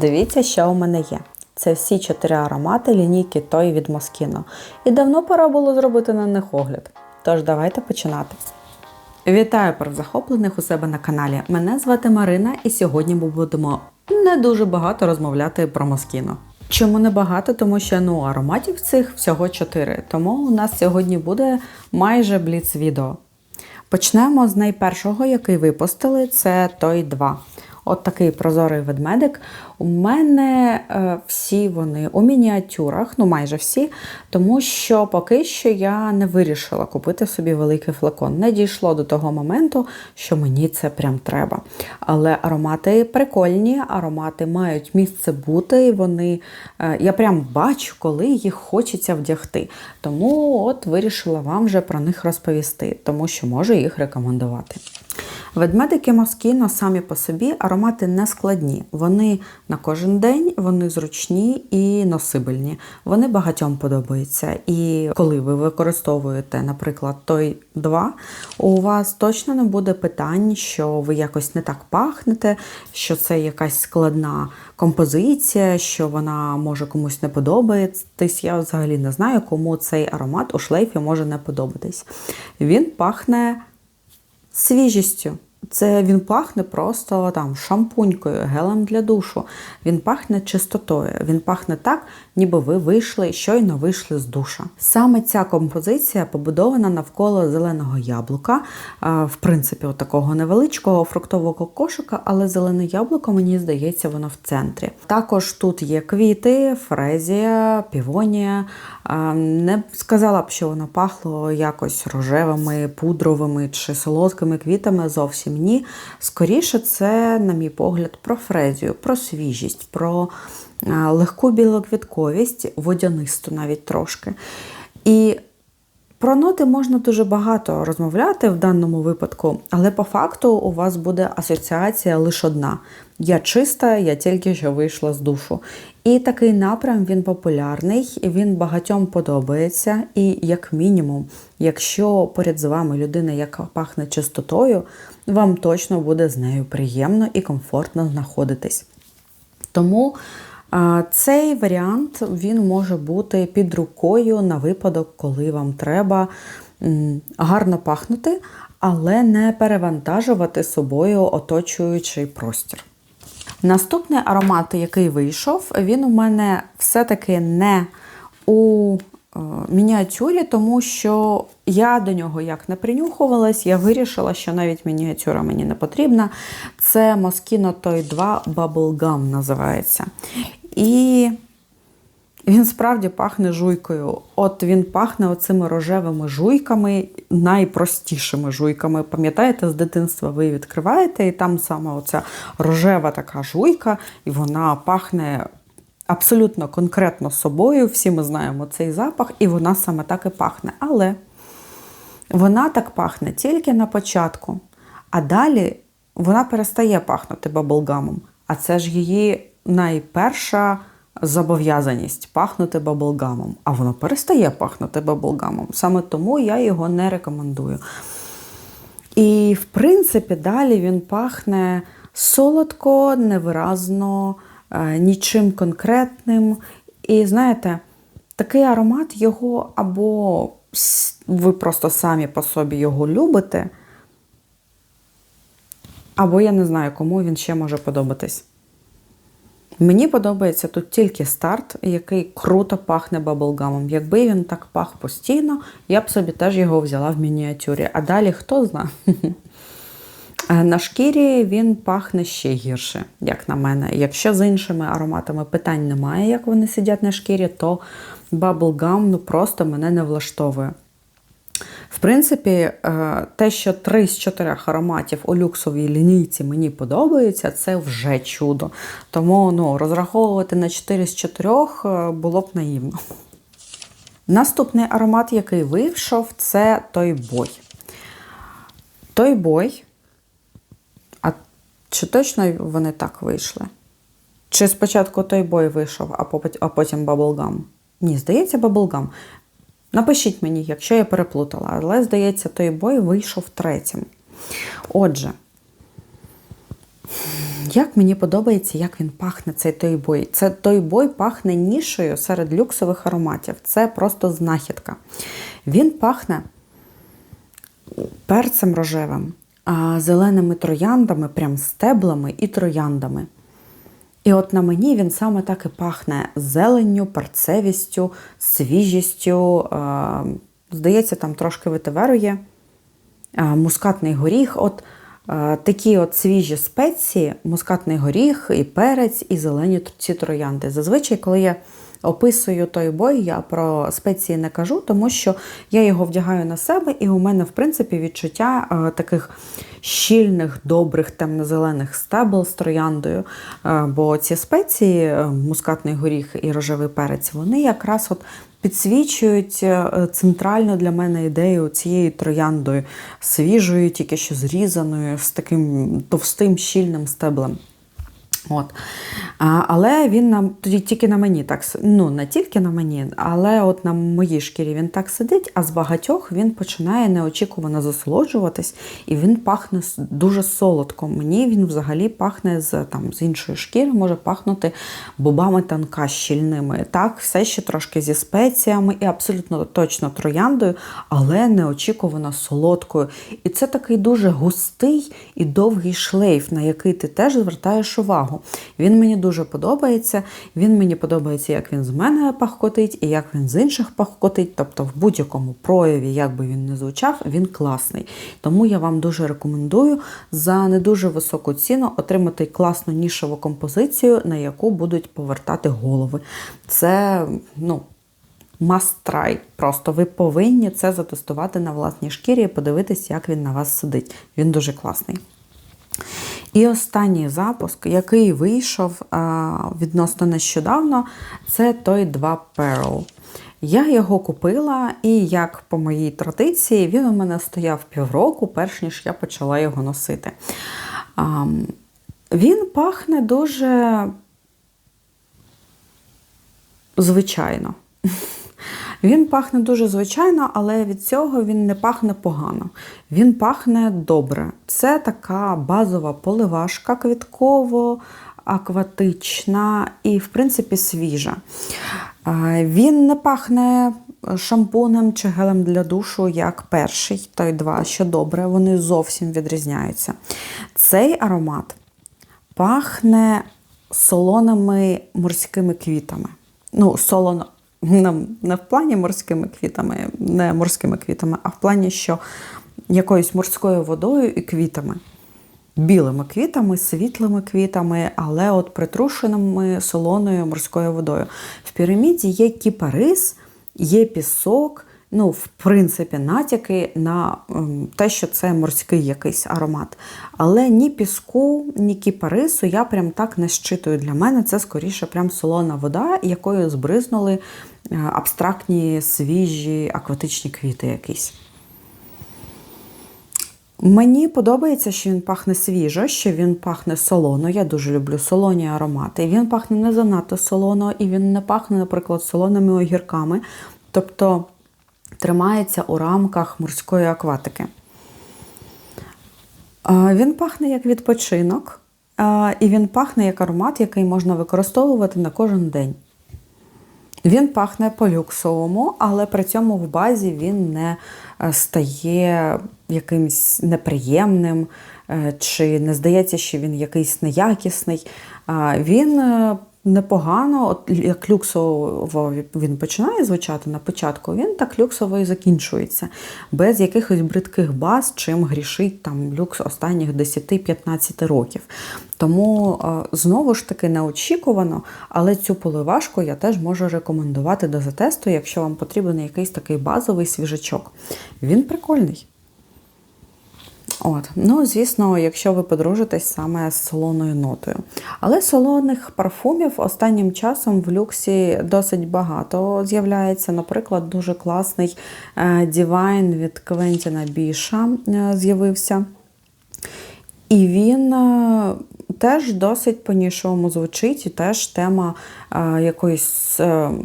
Дивіться, що у мене є. Це всі чотири аромати лінійки той від Moschino. І давно пора було зробити на них огляд. Тож давайте починати. Вітаю захоплених у себе на каналі. Мене звати Марина, і сьогодні ми будемо не дуже багато розмовляти про Moschino. Чому не багато? Тому що ну ароматів цих всього чотири. Тому у нас сьогодні буде майже бліц відео. Почнемо з найпершого, який випустили, це той 2. От такий прозорий ведмедик. У мене е, всі вони у мініатюрах, ну майже всі, тому що поки що я не вирішила купити собі великий флакон. Не дійшло до того моменту, що мені це прям треба. Але аромати прикольні, аромати мають місце бути, і вони е, я прям бачу, коли їх хочеться вдягти. Тому от вирішила вам вже про них розповісти, тому що можу їх рекомендувати. Ведмедики Москіно самі по собі аромати не складні. Вони на кожен день, вони зручні і носибельні. Вони багатьом подобаються. І коли ви використовуєте, наприклад, той 2, у вас точно не буде питань, що ви якось не так пахнете, що це якась складна композиція, що вона може комусь не подобатись. Я взагалі не знаю, кому цей аромат у шлейфі може не подобатись. Він пахне свіжістю. Це він пахне просто там шампунькою, гелем для душу. Він пахне чистотою. Він пахне так, ніби ви вийшли, щойно вийшли з душа. Саме ця композиція побудована навколо зеленого яблука, в принципі, такого невеличкого фруктового кошика, але зелене яблуко, мені здається, воно в центрі. Також тут є квіти, фрезія, півонія. Не сказала б, що воно пахло якось рожевими, пудровими чи солодкими квітами. Зовсім ні. Скоріше, це, на мій погляд, про фрезію, про свіжість, про легку білоквітковість, водянисту навіть трошки. І про ноти можна дуже багато розмовляти в даному випадку, але по факту у вас буде асоціація лише одна. Я чиста, я тільки що вийшла з душу. І такий напрям він популярний, він багатьом подобається. І, як мінімум, якщо поряд з вами людина, яка пахне чистотою, вам точно буде з нею приємно і комфортно знаходитись. Тому цей варіант він може бути під рукою на випадок, коли вам треба гарно пахнути, але не перевантажувати собою оточуючий простір. Наступний аромат, який вийшов, він у мене все-таки не у мініатюрі, тому що я до нього як не принюхувалась, я вирішила, що навіть мініатюра мені не потрібна. Це Moschino Toy 2 Bubblegum називається. І він справді пахне жуйкою. От він пахне оцими рожевими жуйками, найпростішими жуйками. Пам'ятаєте, з дитинства ви відкриваєте, і там саме оця рожева така жуйка, і вона пахне абсолютно конкретно собою. Всі ми знаємо цей запах, і вона саме так і пахне. Але вона так пахне тільки на початку. А далі вона перестає пахнути баблгамом. А це ж її найперша зобов'язаність пахнути баблгамом, а воно перестає пахнути баблгамом. Саме тому я його не рекомендую. І, в принципі, далі він пахне солодко, невиразно, нічим конкретним. І знаєте, такий аромат його або ви просто самі по собі його любите, або я не знаю, кому він ще може подобатись. Мені подобається тут тільки старт, який круто пахне баблгамом. Якби він так пах постійно, я б собі теж його взяла в мініатюрі. А далі хто знає. На шкірі він пахне ще гірше, як на мене. Якщо з іншими ароматами питань немає, як вони сидять на шкірі, то Bubblegum ну просто мене не влаштовує. В принципі, е, те, що три з чотирьох ароматів у люксовій лінійці мені подобається, це вже чудо. Тому ну, розраховувати на 4 з 4 е, було б наївно. Наступний аромат, який вийшов, це той бой. Той бой. Чи точно вони так вийшли? Чи спочатку той бой вийшов, а потім Bubblegum? Ні, здається, Bubblegum. Напишіть мені, якщо я переплутала, але, здається, той бой вийшов третім. Отже, Як мені подобається, як він пахне, цей тойбой. Це тойбой пахне нішою серед люксових ароматів. Це просто знахідка. Він пахне перцем рожевим, зеленими трояндами, прям стеблами і трояндами. І от на мені він саме так і пахне зеленню, перцевістю, свіжістю. Здається, там трошки витиверує е, мускатний горіх. От такі от свіжі спеції, мускатний горіх, і перець, і зелені ці троянди. Зазвичай, коли я описую той бой, я про спеції не кажу, тому що я його вдягаю на себе, і у мене, в принципі, відчуття е, таких щільних, добрих, темно-зелених стебл з трояндою. Е, бо ці спеції, е, мускатний горіх і рожевий перець, вони якраз от підсвічують центральну для мене ідею цією трояндою, свіжою, тільки що зрізаною, з таким товстим щільним стеблем. От. А, Але він на, тоді тільки на мені так ну не тільки на мені, але от на моїй шкірі він так сидить, а з багатьох він починає неочікувано засолоджуватись, і він пахне дуже солодко. Мені він взагалі пахне з там, з іншої шкіри, може пахнути бобами танка щільними. Так, все ще трошки зі спеціями і абсолютно точно трояндою, але неочікувано солодкою. І це такий дуже густий і довгий шлейф, на який ти теж звертаєш увагу. Він мені дуже подобається. Він мені подобається, як він з мене пахкотить, і як він з інших пахкотить. Тобто, в будь-якому прояві, як би він не звучав, він класний. Тому я вам дуже рекомендую за не дуже високу ціну отримати класну нішову композицію, на яку будуть повертати голови. Це, ну. Must try. Просто ви повинні це затестувати на власній шкірі і подивитись, як він на вас сидить. Він дуже класний. І останній запуск, який вийшов відносно нещодавно, це той 2 Pearl. Я його купила, і як по моїй традиції, він у мене стояв півроку, перш ніж я почала його носити. Він пахне дуже звичайно. Він пахне дуже звичайно, але від цього він не пахне погано. Він пахне добре. Це така базова поливашка квітково, акватична і, в принципі, свіжа. Він не пахне шампунем чи гелем для душу, як перший, той два, що добре, вони зовсім відрізняються. Цей аромат пахне солоними морськими квітами. Ну, солоно, не в плані морськими квітами, не морськими квітами, а в плані, що якоюсь морською водою і квітами. Білими квітами, світлими квітами, але от притрушеними солоною морською водою. В піраміді є кіпарис, є пісок, ну, в принципі, натяки на те, що це морський якийсь аромат. Але ні піску, ні кіпарису я прям так не щитую. Для мене це скоріше прям солона вода, якою збризнули е, абстрактні, свіжі, акватичні квіти якісь. Мені подобається, що він пахне свіжо, що він пахне солоно. Я дуже люблю солоні аромати. Він пахне не занадто солоно, і він не пахне, наприклад, солоними огірками. Тобто тримається у рамках морської акватики. Він пахне як відпочинок, і він пахне як аромат, який можна використовувати на кожен день. Він пахне по-люксовому, але при цьому в базі він не е, стає якимось неприємним, е, чи не здається, що він якийсь неякісний. Він е, непогано, от як люксово він починає звучати на початку, він так люксово і закінчується, без якихось бридких баз, чим грішить там люкс останніх 10-15 років. Тому, е, знову ж таки, неочікувано, але цю поливашку я теж можу рекомендувати до затесту, якщо вам потрібен якийсь такий базовий свіжачок. Він прикольний. От. Ну, звісно, якщо ви подружитесь саме з солоною нотою. Але солоних парфумів останнім часом в люксі досить багато з'являється. Наприклад, дуже класний е, Divine від Квентіна Біша е, з'явився. І він е, теж досить по-нішому звучить, і теж тема якоїсь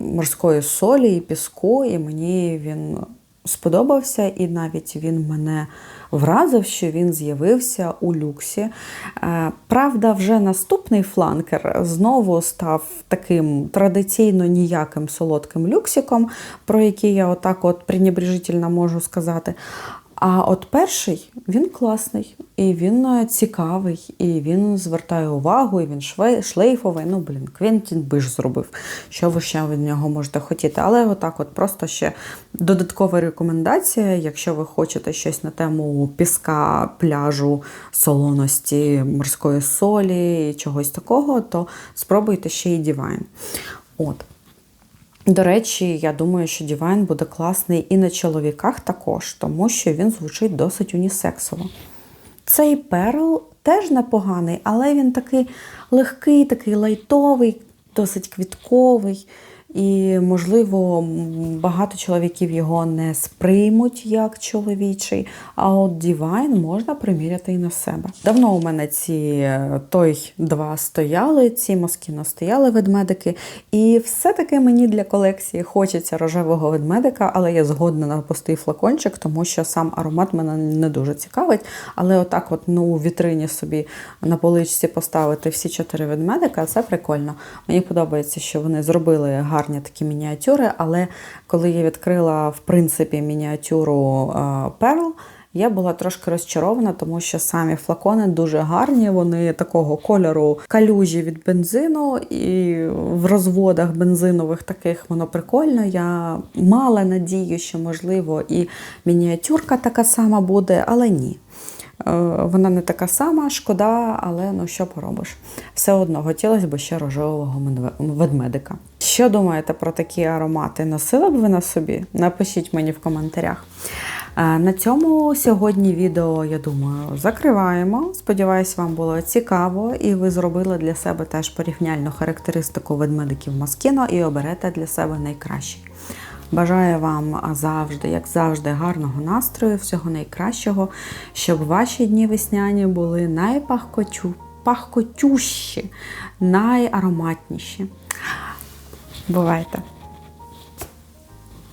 морської солі і піску, і мені він сподобався, і навіть він мене вразив, що він з'явився у люксі. Е, Правда, вже наступний фланкер знову став таким традиційно ніяким солодким люксиком, про який я отак от пренебрежительно можу сказати. А от перший він класний, і він е, цікавий, і він звертає увагу, і він шлейфовий. Ну, блін, Квентін би ж зробив. Що ви ще від нього можете хотіти? Але отак, от просто ще додаткова рекомендація, якщо ви хочете щось на тему піска, пляжу, солоності, морської солі чогось такого, то спробуйте ще й Divine. От. До речі, я думаю, що Divine буде класний і на чоловіках також, тому що він звучить досить унісексово. Цей перл теж непоганий, але він такий легкий, такий лайтовий, досить квітковий. І, можливо, багато чоловіків його не сприймуть як чоловічий, а от Divine можна приміряти і на себе. Давно у мене ці е, той два стояли, ці москіно стояли ведмедики. І все-таки мені для колекції хочеться рожевого ведмедика, але я згодна на пустий флакончик, тому що сам аромат мене не дуже цікавить. Але отак, от ну, у вітрині собі на поличці поставити всі чотири ведмедика, це прикольно. Мені подобається, що вони зробили гарні такі мініатюри, але коли я відкрила в принципі мініатюру е, Pearl, я була трошки розчарована, тому що самі флакони дуже гарні, вони такого кольору калюжі від бензину, і в розводах бензинових таких воно прикольно. Я мала надію, що можливо і мініатюрка така сама буде, але ні. Е, Вона не така сама, шкода, але ну що поробиш. Все одно хотілося б ще рожевого ведмедика. Що думаєте про такі аромати? Носили б ви на собі? Напишіть мені в коментарях. Е, На цьому сьогодні відео, я думаю, закриваємо. Сподіваюсь, вам було цікаво, і ви зробили для себе теж порівняльну характеристику ведмедиків Москіно і оберете для себе найкращий. Бажаю вам завжди, як завжди, гарного настрою, всього найкращого, щоб ваші дні весняні були найпахкотю, пахкотющі, найароматніші. Бувайте!